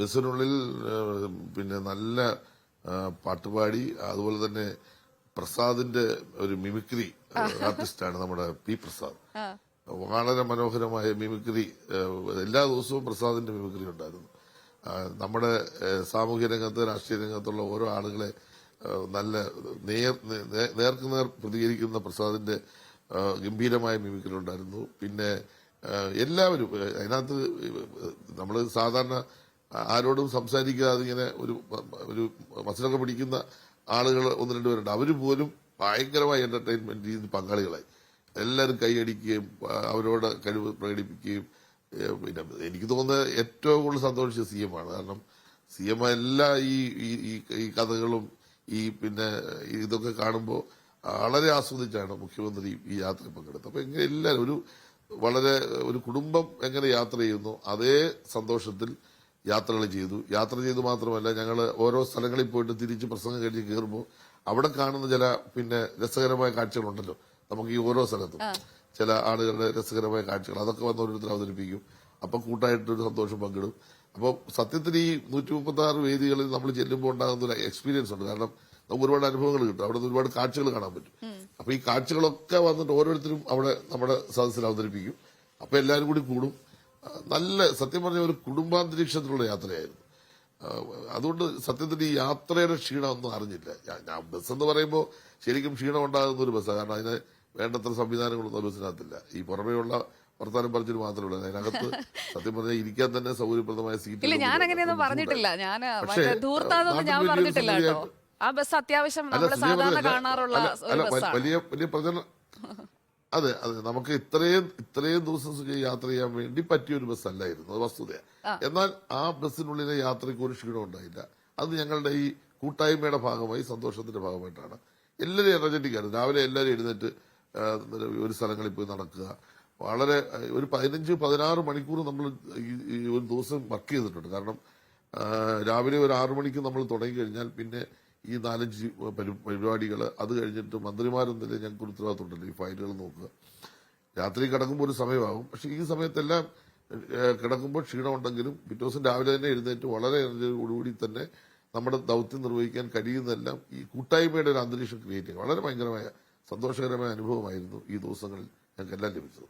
ബസ്സിനുള്ളിൽ പിന്നെ നല്ല പാട്ടുപാടി അതുപോലെ തന്നെ പ്രസാദിന്റെ ഒരു മിമിക്രി ആർട്ടിസ്റ്റാണ് നമ്മുടെ പി പ്രസാദ്. വളരെ മനോഹരമായ മിമിക്രി എല്ലാ ദിവസവും പ്രസാദിന്റെ മിമിക്രി ഉണ്ടായിരുന്നു. നമ്മുടെ സാമൂഹ്യ രംഗത്ത് രാഷ്ട്രീയ രംഗത്തുള്ള ഓരോ ആളുകളെ നല്ല നേർ നേർക്ക് നേർ പ്രതികരിക്കുന്ന പ്രസാദിന്റെ ഗംഭീരമായ മിമിക്രി ഉണ്ടായിരുന്നു. പിന്നെ എല്ലാവരും അതിനകത്ത് നമ്മൾ സാധാരണ ആരോടും സംസാരിക്കാതെ ഇങ്ങനെ ഒരു ഒരു മത്സരമൊക്കെ പിടിക്കുന്ന ആളുകൾ ഒന്ന് രണ്ടുപേരുണ്ട് അവർ പോലും ഭയങ്കരമായ എന്റർടൈൻമെന്റ് ചെയ്ത് പങ്കാളികളായി. എല്ലാവരും കൈയടിക്കുകയും അവരോട് കഴിവ് പ്രകടിപ്പിക്കുകയും പിന്നെ എനിക്ക് തോന്നുന്നത് ഏറ്റവും കൂടുതൽ സന്തോഷിച്ച സി എം ആണ്. കാരണം സി എം എല്ലാ ഈ ഈ- കഥകളും ഈ പിന്നെ ഇതൊക്കെ കാണുമ്പോൾ വളരെ ആസ്വദിച്ചാണ് മുഖ്യമന്ത്രി ഈ യാത്ര പങ്കെടുത്തത്. അപ്പൊ എങ്ങനെ എല്ലാവരും ഒരു വളരെ ഒരു കുടുംബം എങ്ങനെ യാത്ര ചെയ്യുന്നു അതേ സന്തോഷത്തിൽ യാത്രകൾ ചെയ്തു. യാത്ര ചെയ്തു മാത്രമല്ല ഞങ്ങൾ ഓരോ സ്ഥലങ്ങളിൽ പോയിട്ട് തിരിച്ച് പ്രസംഗം കഴിഞ്ഞ് കയറുമ്പോൾ അവിടെ കാണുന്ന ചില പിന്നെ രസകരമായ കാഴ്ചകളുണ്ടല്ലോ. നമുക്ക് ഈ ഓരോ സ്ഥലത്തും ചില ആളുകളുടെ രസകരമായ കാഴ്ചകൾ. അതൊക്കെ വന്ന് ഓരോരുത്തർ അവതരിപ്പിക്കും. അപ്പൊ കൂട്ടായിട്ടൊരു സന്തോഷം പങ്കിടും. അപ്പോൾ സത്യത്തിൽ ഈ നൂറ്റി മുപ്പത്തി ആറ് വേദികളിൽ നമ്മൾ ചെല്ലുമ്പോൾ ഉണ്ടാകുന്ന ഒരു എക്സ്പീരിയൻസ് ഉണ്ട്. കാരണം നമുക്ക് ഒരുപാട് അനുഭവങ്ങൾ കിട്ടും. അവിടെ നിന്ന് ഒരുപാട് കാഴ്ചകൾ കാണാൻ പറ്റും. അപ്പൊ ഈ കാഴ്ചകളൊക്കെ വന്നിട്ട് ഓരോരുത്തരും അവിടെ നമ്മുടെ സദസ്സിൽ അവതരിപ്പിക്കും. അപ്പൊ എല്ലാവരും കൂടി കൂടും. നല്ല സത്യം പറഞ്ഞ ഒരു കുടുംബാന്തരീക്ഷത്തിലുള്ള യാത്രയായിരുന്നു. അതുകൊണ്ട് സത്യത്തിൽ ഈ യാത്രയുടെ ക്ഷീണം ഒന്നും അറിഞ്ഞില്ല. ഞാൻ- ബസ് എന്ന് പറയുമ്പോൾ ശരിക്കും ക്ഷീണം ഉണ്ടാകുന്ന ഒരു ബസ്സാണ് കാരണം അതിന് വേണ്ടത്ര സംവിധാനങ്ങളൊന്നും ബസ്സിനകത്തില്ല. ഈ പുറമെയുള്ള വർത്താനം പറഞ്ഞിട്ട് മാത്രമേ ഉള്ളൂ. അതിനകത്ത് സത്യം പറഞ്ഞാൽ ഇരിക്കാൻ തന്നെ സൗകര്യപ്രദമായ സീറ്റ് ഇല്ല ഞാൻ അങ്ങനെയൊന്നും പറഞ്ഞിട്ടില്ല. ഞാൻ ഞാൻ പറഞ്ഞിട്ടില്ല ആ ബസ് അത്യാവശ്യം സാധാരണ കാണാറുള്ള വലിയ വലിയ പ്രചരണം അതെ അതെ. നമുക്ക് ഇത്രയും ഇത്രയും ദിവസം യാത്ര ചെയ്യാൻ വേണ്ടി പറ്റിയ ഒരു ബസ് അല്ലായിരുന്നു അത് വസ്തുതയാണ് എന്നാൽ ആ ബസ്സിനുള്ളിലെ യാത്രയ്ക്ക് ഒരു ക്ഷീണം ഉണ്ടായില്ല. അത് ഞങ്ങളുടെ ഈ കൂട്ടായ്മയുടെ ഭാഗമായി സന്തോഷത്തിന്റെ ഭാഗമായിട്ടാണ്. എല്ലാവരും എനർജറ്റിക് ആയിരുന്നു. രാവിലെ എല്ലാവരും എഴുന്നേറ്റ് ഒരു സ്ഥലങ്ങളിൽ പോയി നടക്കുക. വളരെ ഒരു പതിനഞ്ച് പതിനാറ് മണിക്കൂർ നമ്മൾ ഈ- ഒരു ദിവസം വർക്ക് ചെയ്തിട്ടുണ്ട്. കാരണം രാവിലെ ഒരു ആറു മണിക്ക് നമ്മൾ തുടങ്ങി കഴിഞ്ഞാൽ പിന്നെ ഈ നാലഞ്ച് പരിപാടികൾ അത് കഴിഞ്ഞിട്ട് മന്ത്രിമാരെന്നില്ല ഞങ്ങൾക്ക് ഉത്തരവാദിത്തമുണ്ടല്ലോ ഈ ഫയലുകൾ നോക്കുക. രാത്രി കിടക്കുമ്പോൾ ഒരു സമയമാകും. പക്ഷെ ഈ സമയത്തെല്ലാം കിടക്കുമ്പോൾ ക്ഷീണമുണ്ടെങ്കിലും പിറ്റേ ദിവസം രാവിലെ തന്നെ എഴുന്നേറ്റ് വളരെ എനർജിയോടുകൂടി തന്നെ നമ്മുടെ ദൗത്യം നിർവഹിക്കാൻ കഴിയുന്നതെല്ലാം ഈ കൂട്ടായ്മയുടെ ഒരു അന്തരീക്ഷം ക്രിയേറ്റ് ചെയ്യുക. വളരെ ഭയങ്കരമായ സന്തോഷകരമായ അനുഭവമായിരുന്നു ഈ ദിവസങ്ങളിൽ ഞങ്ങൾക്കെല്ലാം ലഭിച്ചത്.